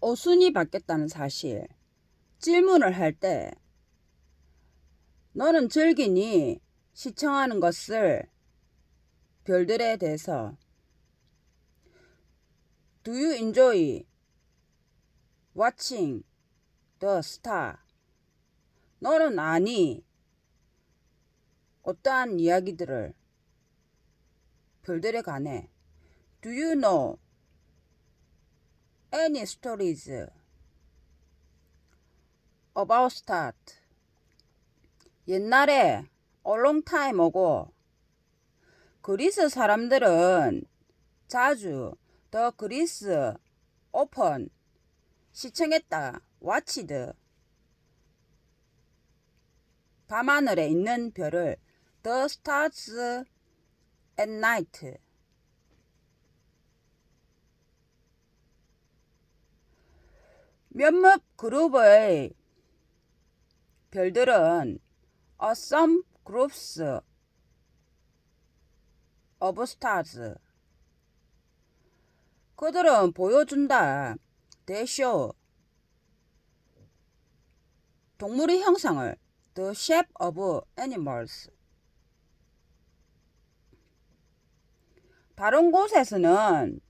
어순이 바뀌었다는 사실. 질문을 할 때 너는 즐기니 시청하는 것을 별들에 대해서 Do you enjoy watching the star? 너는 아니 어떠한 이야기들을 별들에 관해 Do you know any stories about stars? 옛날에 a long time ago 그리스 사람들은 자주 더 그리스 오픈 시청했다 watched 밤하늘에 있는 별을 the stars at night 몇몇 그룹의 별들은 a some groups of stars 그들은 보여준다 show 동물의 형상을 the shape of animals 다른 곳에서는